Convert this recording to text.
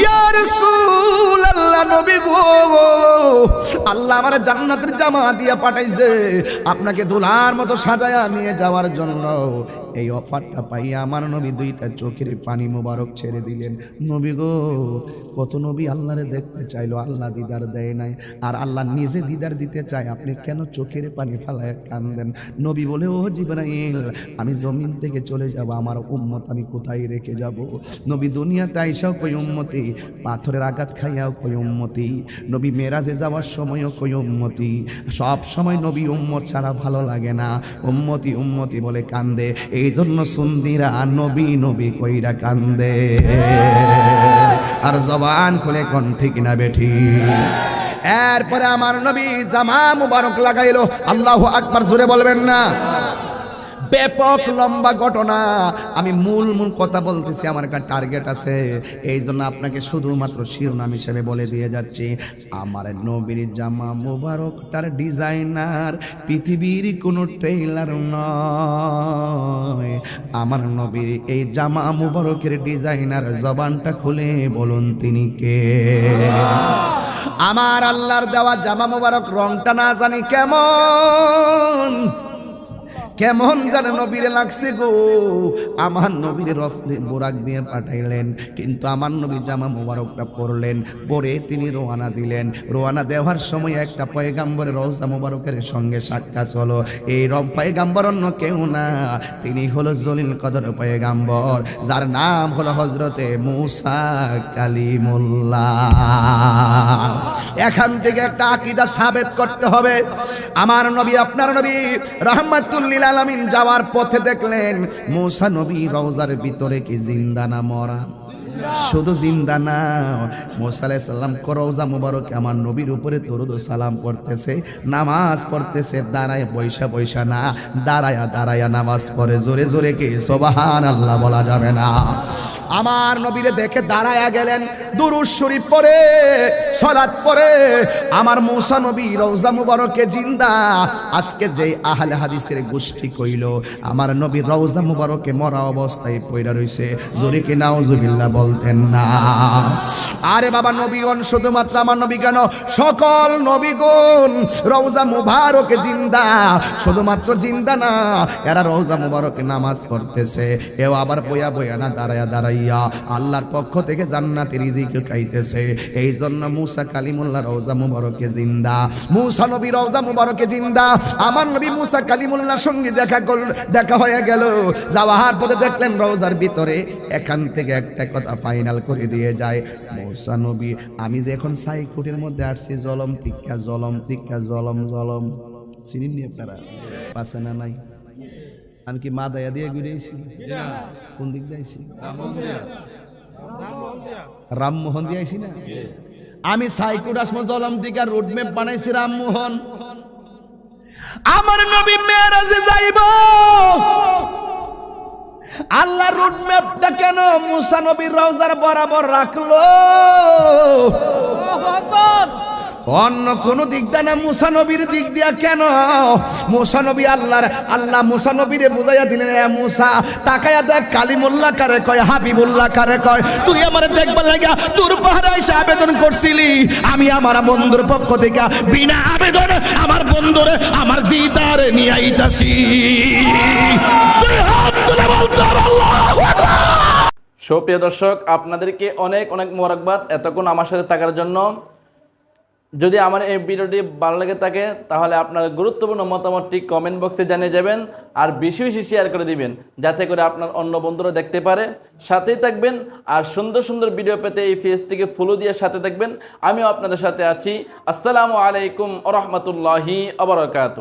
ইয়া সুল্লা নবী গো। আল্লাহ আমার জান্নাতের জামা দিয়ে পাঠাইছে। আপনাকে দুলার মতো সাজায়া নিয়ে যাওয়ার জন্য। এই অফারটা পাইয়া আমার নবী দুইটা চোখের পানি মোবারক ছেড়ে দিলেন। নবী গো, কত নবী আল্লাহরে দেখতে চাইলো, আল্লাহ দিদার দেয় নাই। আর আল্লাহ নিজে দিদার দিতে চায়, আপনি কেন চোখের পানি ফালায় কান্দেন? নবী বলে, ও জিব্রাইল, আমি জমিন থেকে চলে যাব, আমার উম্মত আমি কোথায় রেখে যাব? নবী, দুনিয়াতে আইসাও কই উম্মতি, পাথরের আঘাত খাইয়াও কই উম্মতি। নবী, মেরাজে যাওয়ার সময়ও কই উম্মতি? সব সময় নবী উম্মত ছাড়া ভালো লাগে না। উম্মতি উম্মতি বলে কান্দে। এই জন্য সুন্দিরা নবী নবী কইরা কান্দে। আর জবান খুলে কোন ঠিক না বেঠি। এরপরে আমার নবী জামা মুবারক লাগাইলো। আল্লাহ আকবার জোরে বলবেন না। ব্যাপক লম্বা ঘটনা। আমি মূল মূল কথা বলতেছি, আমার একটা টার্গেট আছে। এই জন্য আপনাকে শুধুমাত্র শিরোনাম হিসেবে বলে দিয়ে যাচ্ছি। আমার নবীর জামা মুবারকটার ডিজাইনার পৃথিবীর কোনো ট্রেইলার নয়। আমার নবীর এই জামা মুবারকের ডিজাইনার জবানটা খুলে বলুন তিনি কে? আমার আল্লাহর দেওয়া জামা মুবারক রংটা না জানি কেমন? কেমন জানে নবীরে লাগছে গো। আমার নবীর রফলে বোরাক দিয়ে পাঠাইলেন, কিন্তু আমার নবী জামা মোবারকটা পরলেন, পরে তিনি রোয়ানা দিলেন। রোয়ানা দেওয়ার সময় একটা পয়গাম্বরের রওজা মোবারকের সঙ্গে সাক্ষাৎ হলো। এই রব পয়গাম্বর অন্য কেউ না, তিনি হলো জলিল কদর পয়গাম্বর, যার নাম হলো হজরতে মুসা কালিমুল্লাহ। এখান থেকে একটা আকিদা সাবেত করতে হবে। আমার নবী, আপনার নবী রহমাতুল্লিল আলমিন যাওয়ার পথে দেখলেন, মৌসা নবী রওজার ভিতরে কি জিন্দানা মরা? শুধু জিন্দা না। মোসা আলাইহিস সালাম করৌজা মুবারক আমার নবীর উপরে দরুদ ও সালাম পড়তেছে। নামাজ পড়তেছে, দাঁড়ায় পয়সা পয়সা না। দাঁড়ায়া দাঁড়ায়া নামাজ পড়ে, জোরে জোরে কে? সোবাহান আল্লাহ বলা যাবে না। আমার নবীরে দেখে দাঁড়ায়া গেলেন, দুরুদ শরীফ পড়ে, সালাত পড়ে। আমার মৌসা নবী রৌজা মুবারকে জিন্দা। আজকে যে আহলে হাদিসের গোষ্ঠী কইল, আমার নবী রৌজা মুবারকে মরা অবস্থায় পইরা রইছে। জোরে কি? নাউজুবিল্লাহ বলতেন না। আরে বাবা নবীগণ, শুধুমাত্র আমার নবী কেন? সকল নবীগণ রওজা মুবারকে জিন্দা। শুধুমাত্র জিন্দা না, এরা রওজা মুবারকে নামাজ পড়তেছে। এও আবার বয়া বয়া না দাঁড়ায়া দাঁড়াইয়া আল্লাহর পক্ষ থেকে জান্নাতের রিজিক খাইতেছে এই জন্য মুসা কালিমুল্লাহ রওজা মুবারকে জিন্দা। মুসা নবী রওজা মুবারকে জিন্দা। আমার নবী মুসা কালিমুল্লাহর সঙ্গে দেখা দেখা হয়ে গেল। যাওয়ার পথে দেখলেন রওজার ভিতরে এখান থেকে একটা কথা ফাইনাল করে দিয়ে যায়। মুসা নবী, আমি যে এখন সাইকুটির মধ্যে আসছি, জলম টিক্কা জলম টিক্কা, জলম জলম। চিনিনি আপনারা? পাশে না নাই? আমি কি মা দায়া দিয়ে ঘুরেছি কোন দিক দিয়ে আইছি? রামমোহন দিয়ে আইছি না? আমি সাইকুট আসমো জলম দিকা রোডম্যাপ বানাইছি রামমোহন। আমার নবী মেরাজে যাইব। আল্লাহ রোডম্যাপটা কেন মুসা নবীর রওজার বরাবর রাখল? অন্য কোন দিক দিয়ে না মুসা নবীর দিক দিয়া কেন? মুসা নবী আল্লাহর আল্লাহ মুসা নবীরে বুঝাইয়া দিলেন এ মুসা তাকায়া দেখ কালিমুল্লাহ কারে কয় হাবিবুল্লাহ কারে কয়। তুই আমার দেখবার লাগা তোর পাহাড়ে এসে আবেদন করছিলি। আমি আমার বন্ধুর পক্ষ থেকে বিনা আবেদন আমার বন্ধুরে আমার দিদারে নিয়ে আইতাছি। তুই আকবার। সুপ্রিয় দর্শক, আপনাদেরকে অনেক অনেক মোবারকবাদ এতক্ষণ আমার সাথে থাকার জন্য। যদি আমার এই ভিডিওটি ভালো লেগে থাকে, তাহলে আপনার গুরুত্বপূর্ণ মতামতটি কমেন্ট বক্সে জানিয়ে যাবেন আর বেশি বেশি শেয়ার করে দিবেন, যাতে করে আপনার অন্য বন্ধুরা দেখতে পারে। সাথেই থাকবেন আর সুন্দর সুন্দর ভিডিও পেতে এই পেজটিকে ফলো দিয়ে সাথে থাকবেন। আমিও আপনাদের সাথে আছি। আসসালামু আলাইকুম রহমতুল্লাহি আবরকাত